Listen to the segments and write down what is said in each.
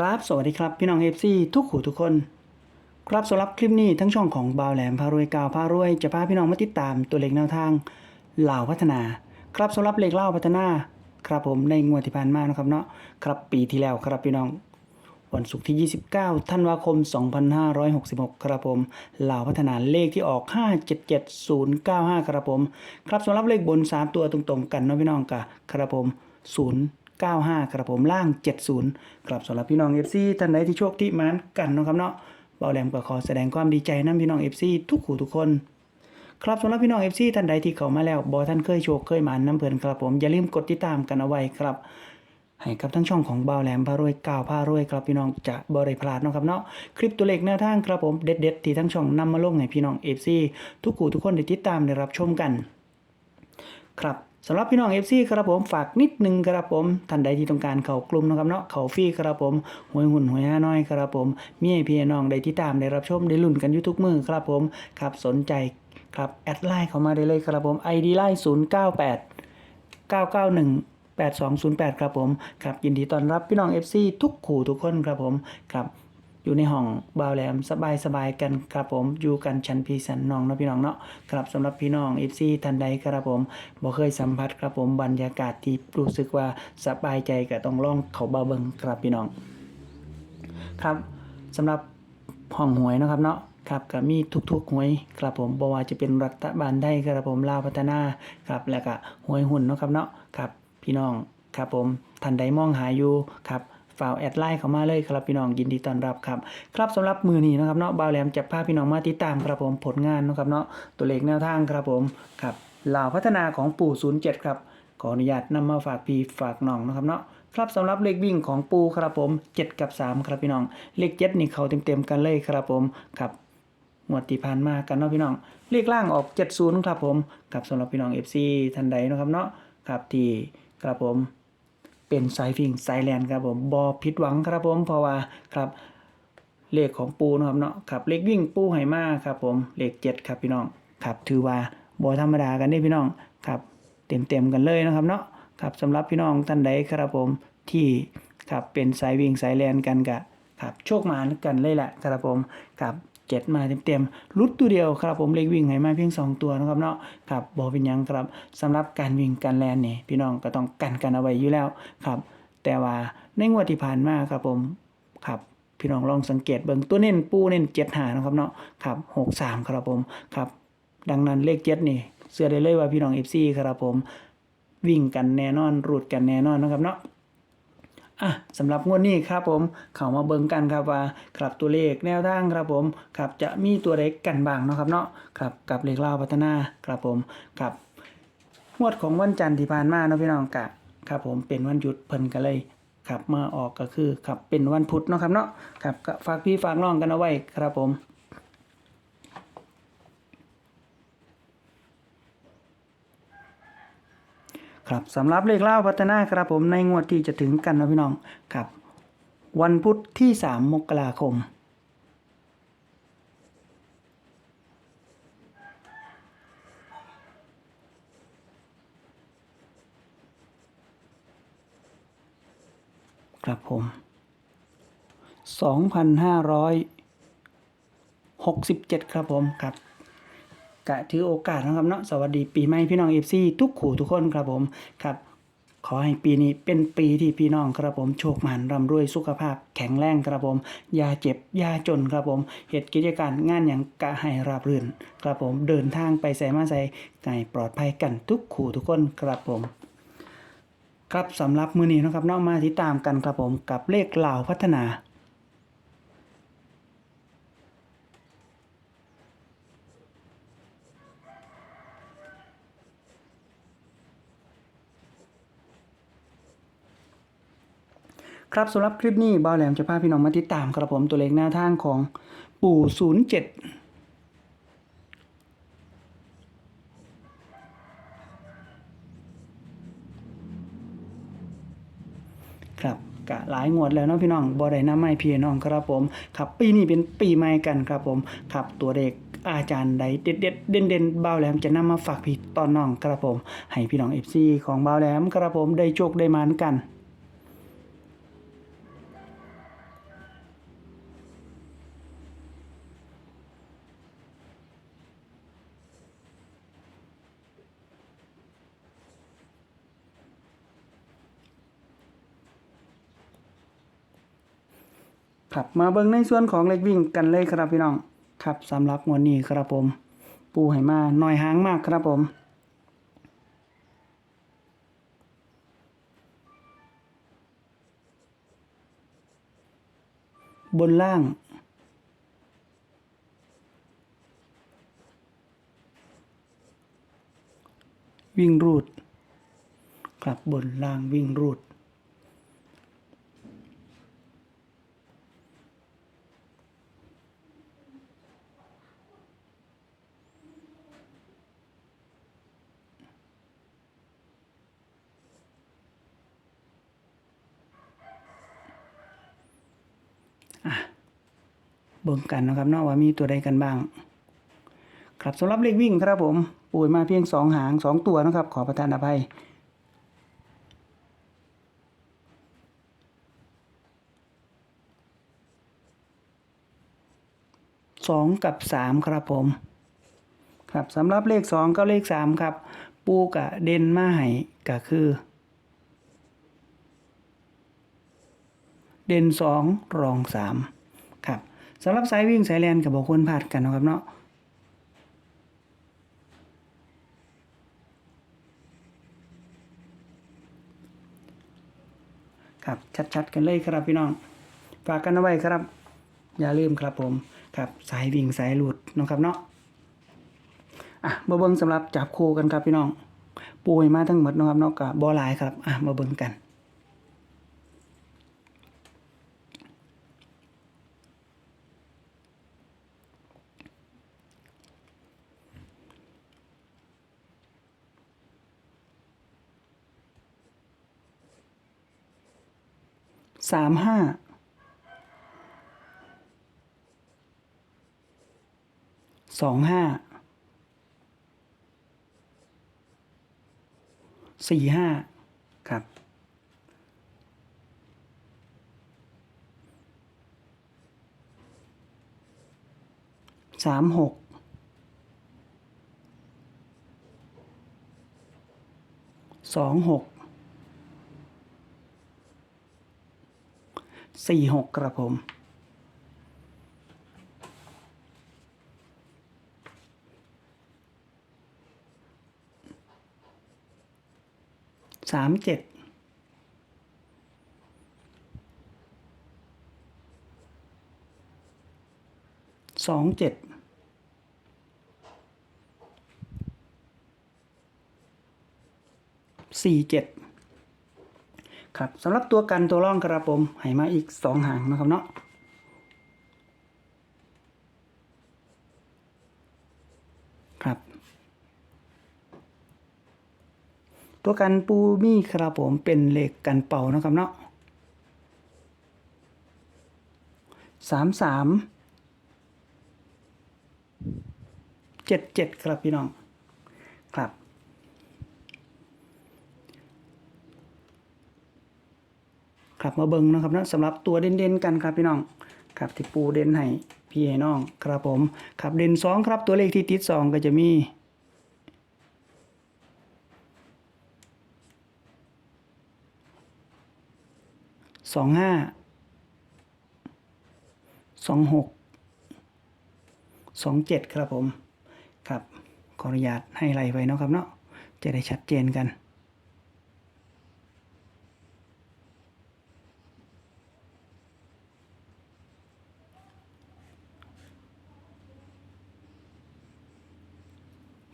ครับ สวัสดีครับ พี่น้องเอฟซีทุกหูทุกคน ครับสำหรับคลิปนี้ทั้งช่องของบาวแหลมพารวยกาวพารวย จะพาพี่น้องมาติดตามตัวเลขแนวทางเหล่าพัฒนา ครับสำหรับเลขเล่าพัฒนา ครับผมในงวดที่ผ่านมานะครับเนาะครับปีที่แล้วครับพี่น้อง วันศุกร์ที่ 29 ธันวาคม 2566 ครับผมเหล่าพัฒนาเลขที่ออก 577095 ครับผม ครับสำหรับเลขบน 3 ตัวตรงๆ กันเนาะพี่น้องกะครับผม 95 ครับผมล่าง 70ครับสำหรับพี่น้อง FC ท่านใดที่โชคที่มันกันนะครับเนาะเบาแหลมก็ขอแสดงความดีใจนํพี่น้อง FC ทุกหูทุกคน ครับสำหรับพี่น้อง FC ท่านใดที่เข้ามาแล้วบอท่านเคยโชคเคยมานน้ำเพลินครับผมอย่าลืมกดติดตามกันเอาไว้ครับให้กับทั้งช่องของบ่าวแหลมพารวยก่าวพารวยครับพี่น้องจะบริพลาดเนาะครับเนาะคลิปตัวเลขแนวทางครับผมเด็ดๆที่ทั้งช่องนำมาลงให้พี่น้องเอฟซีทุกคู่ทุกคนได้ติดตามได้รับชมกัน ครับ สำหรับพี่น้องเอฟซีครับผมฝากนิดนึงครับผมท่านใดที่ต้องการเขากลุ่มนะครับเนาะเขาฟรีครับผมหวยหุ่นหวยห้าน้อยครับผมมีให้พี่น้องได้ติดตามได้รับชมได้ลุ้นกันอยู่ทุกมือครับผมครับสนใจครับแอดไลน์เข้ามาได้เลยครับผม ID ไลน์098 991 8208 ครับผมครับยินดีต้อนรับพี่น้อง FC ทุกขู่ทุกคนครับผมครับ อยู่ในห้องบาวแหลมสบายสบายๆกันครับผมอยู่กันชั้นพี่สันน้องเนาะพี่น้องเนาะครับสำหรับพี่น้อง FC ท่านใดครับผมบ่เคยสัมผัสครับผมบรรยากาศที่รู้สึกว่าสบายใจก็ต้องล่องเขาบาเบิงครับพี่น้อง ครับสำหรับห้องหวยเนาะครับเนาะครับก็มีทุกๆหวยครับผมบ่ว่าจะเป็นรัฐบาลได้ครับผมลาวพัฒนาครับแล้วก็หวยหุ้นเนาะครับเนาะครับพี่น้องครับผมท่านใดมองหาอยู่ครับ ฝากแอดไลน์เข้ามาเลยครับพี่น้องยินดีต้อนรับครับครับสำหรับมือนี้นะครับเนาะบาวแหลมจะพาพี่น้องมาติดตามครับผมผลงานนะครับเนาะตัวเลขแนวทางครับผมครับเหล่าพัฒนาของปู่07ครับขออนุญาตนำมาฝากพี่ฝากน้องนะครับเนาะครับสำหรับเลขวิ่งของปูครับผม 7 กับ 3 ครับพี่น้อง เลข7นี่เขาเต็มๆกันเลยครับผมครับงวดที่ผ่านมากันเนาะพี่น้อง เลขล่างออก 70 ครับผมครับสำหรับพี่น้อง FC ท่านใดนะครับเนาะครับที่ครับผม เป็นสายฟิงสายแลนครับผมบอผิดหวังครับผมเพราะว่าครับเลขของปูนะครับเนาะครับเลขวิ่งปูไหมาครับผมเลขเจ็ดครับพี่น้องครับถือว่าบอธรรมดากันได้พี่น้องครับเต็มเต็มๆกันเลยนะครับเนาะครับสำหรับพี่น้องท่านใดครับผมที่ครับเป็นสายวิ่งสายแลนกันกะครับโชคมากันเลยแหละครับผมครับ เจ็ดมาเต็มๆลุดตัวเดียวครับผมเลขวิ่งไหมาเพียงสองตัวนะครับเนาะครับบอเป็นยังครับสำหรับการวิ่งการแลนนี่พี่น้องก็ต้องกันกันเอาไว้อยู่แล้วครับ แต่ว่าในงวดที่ผ่านมาครับผมครับพี่น้องลองสังเกตเบิ่งตัวเน้นปูเน้นเจ็ดหานะครับเนาะครับหกสามครับผมครับ ดังนั้นเลขเจ็ดนี่เสื้อได้เลยว่าพี่น้องเอฟซีครับผม วิ่งกันแน่นอนรูดกันแน่นอนนะครับเนาะ อะสำหรับงวดนี้ครับผมเข้ามาเบิ่งกันครับว่าครับตัวเลขแนวทางครับผมครับจะมีตัวเลขกันบ้างเนาะครับเนาะครับกับเลขเล่าพัฒนาครับผมครับงวดของวันจันทร์ที่ผ่านมาเนาะพี่น้องกะครับผมเป็นวันหยุดเพิ่นกันเลยครับมาออกก็คือครับเป็นวันพุธเนาะครับเนาะครับก็ฝากพี่ฝากน้องกันเอาไว้ครับผม ครับสำหรับเลขเล่าพัฒนาครับผมในงวดที่จะถึงกันนะพี่น้องครับ วันพุธที่ 3 มกราคม ครับผม 2,567 ครับผมครับ กะถือโอกาสนะครับเนาะสวัสดีปีใหม่พี่น้องเอฟซีทุกขู่ทุกคนครับผมครับ ขอให้ปีนี้เป็นปีที่พี่น้องครับผมโชคมันร่ำรวยสุขภาพแข็งแรงครับผมยาเจ็บยาจนครับผมเหตุกิจการงานอย่างกะให้ราบรื่นครับผมเดินทางไปใส่มาใส่ไก่ปลอดภัยกันทุกขู่ทุกคนครับผมครับสำหรับมือนี้นะครับเนาะมาติดตามกันครับผมกับเลขเหล่าพัฒนา ครับสำหรับคลิปนี้บ่าวแหลมจะพาพี่น้องมาติดตามครับผมตัวเลขแนวทางของปู่07ครับกะหลายงวดแล้วเนาะพี่น้องบ่ได้น้ำไม้พี่น้องครับผมครับปีนี้เป็นปีใหม่กันครับผมครับตัวเลขอาจารย์ใดเด็ดเด็ดเด่นเด่นบ่าวแหลมจะนำมาฝากพี่ตอนน้องครับผม ให้พี่น้อง FC ของบ่าวแหลมครับผมได้โชคได้มานกัน ครับมาเบิ่งในส่วนของเลขวิ่งกันเลยครับพี่น้องครับสำหรับงวดนี้ครับผม ปูให้มาหน่อยหางมากครับผมบนล่าง วิ่งรูด กลับบนล่างวิ่งรูด เบิ่งกันนะครับเนาะว่ามีตัวใดกันบ้าง ครับสำหรับเลขวิ่งครับผมปูยมาเพียงสองหางสองตัวนะครับ ขอประทานอภัยสองกับสามครับผม ครับสำหรับเลขสองกับเลขสามครับ ปูกะเด่นมาให้ก็คือ เด่นสองรองสาม สำหรับสายวิ่งสายแลนกับบอกควรพลาดกันนะครับเนาะครับชัดๆกันเลยครับพี่น้องฝากกันเอาไว้ครับ อย่าลืมครับผมครับสายวิ่งสายหลุดนะครับเนาะอะมาเบิ่งสำหรับจับคู่กันครับพี่น้องปูให้มาทั้งหมดนะครับเนาะกับบอลายครับอะมาเบิ่งกัน สามห้าสองห้าสี่ห้าครับสามหกสองหก สี่หกกระผม สามเจ็ด สองเจ็ด สี่เจ็ด ครับสำหรับตัวกันตัวร่องกระผมให้มาอีกสองหางนะครับเนาะครับ ตัวกันปูมี่ครับผมเป็นเหล็กกันเป่านะครับเนาะสามสามเจ็ดเจ็ดครับพี่น้อง ครับ ครับมาเบิ่งนะครับนะสำหรับตัวเด่นๆกันครับพี่น้องครับที่ปูเด่นให้พี่ให้น้องครับผมครับเด่นสองครับตัวเลขที่ติดสองก็จะมีสองห้าสองหกสองเจ็ดครับผมครับขออนุญาตให้ไล่ไปเนาะครับเนาะจะได้ชัดเจนกัน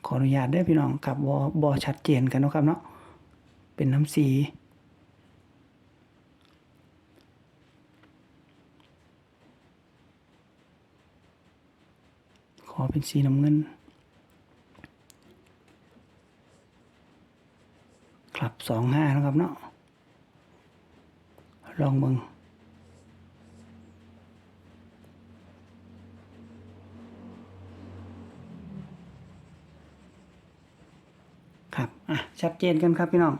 ขออนุญาตได้พี่น้องกับบอบอชัดเจนกันนะครับเนาะเป็นน้ำสี ขอเป็นสีน้ำเงิน ครับสองห้านะครับเนาะลองเบิง ครับอะชัดเจนกันครับพี่น้อง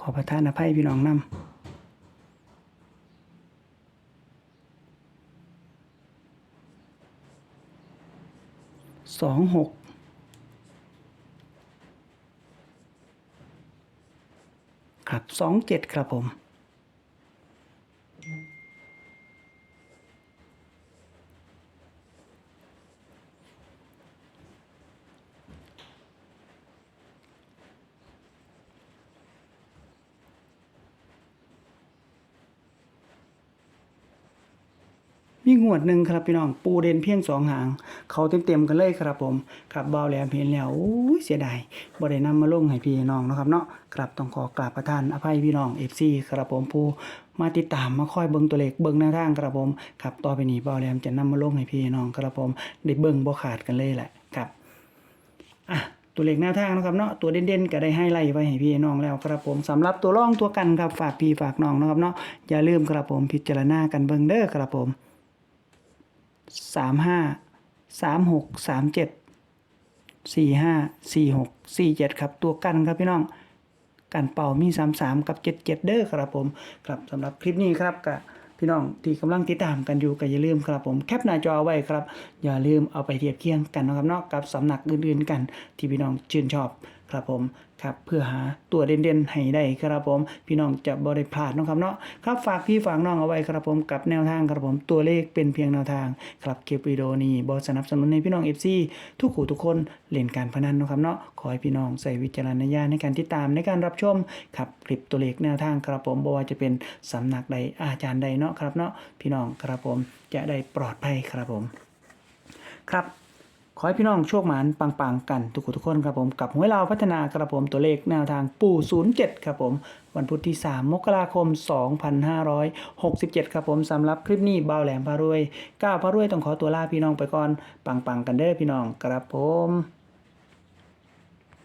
ขอประทานอภัยพี่น้องนำสองหกครับสองเจ็ดครับผม มีงวดหนึ่งครับพี่น้อง ปูเด่นเพียงสองหาง เขาเต็มๆกันเลยครับผมครับเบาแหลมเห็นแล้วโอ้ยเสียดายบ่ได้นำมาลงให้พี่น้องนะครับเนาะครับต้องขอกราบประทานอภัยพี่น้อง FC ครับผมผู้มาติดตามมาคอยเบิ่งตัวเลขเบิ่งแนวทางครับผมครับต่อไปนี้เบาแหลมจะนำมาลงให้พี่น้องครับผมได้เบิ่งบ่ขาดกันเลยแหละครับอะตัวเลขแนวทางนะครับเนาะตัวเด่นๆก็ได้ให้ไล่ไว้ให้พี่น้องแล้วครับผมสำหรับตัวร่องตัวกันครับฝากพี่ฝากน้องนะครับเนาะอย่าลืมครับผมพิจารณากันเบิ่งเด้อครับผม สามห้าสามหกสามเจ็ดสี่ห้าสี่หกสี่เจ็ดครับตัวกันครับพี่น้องกันเป่ามีสามสามกับเจ็ดเจ็ดเด้อครับผมครับสำหรับคลิปนี้ครับกับพี่น้องที่กำลังติดตามกันอยู่ก็อย่าลืมครับผมแคปหน้าจอไว้ครับ อย่าลืมเอาไปเทียบเคียงกันนะครับเนาะกับสำนักอื่นๆกันที่พี่น้องชื่นชอบครับผมครับเพื่อหาตัวเด่นๆให้ได้ครับผม พี่น้องจะบริพลาดนะครับเนาะครับฝากพี่ฝากน้องเอาไว้ครับผมกับแนวทางครับผมตัวเลขเป็นเพียงแนวทาง ครับคลิปวิดีโอนี้บอสนับสนุนในพี่น้อง FC ทุกขู่ทุกคนเล่นการพนันนะครับเนาะขอให้พี่น้องใส่วิจารณญาณในการติดตามในการรับชมครับคลิปตัวเลขแนวทางครับผมบ่ว่าจะเป็นสำนักใดอาจารย์ใดเนาะครับเนาะพี่น้องครับผมจะได้ปลอดภัยครับผม ครับขอให้พี่น้องโชคหมานปังๆกันทุกคนทุกคนครับผมกับหวยเราพัฒนากระผมตัวเลขแนวทางปู่ 07 ครับผม วันพุธที่ 3 มกราคม 2567 ครับผมสำหรับคลิปนี้เบาแหลมพารวยก้าวพารวยต้องขอตัวลาพี่น้องไปก่อนปังๆกันเด้อพี่น้องครับผม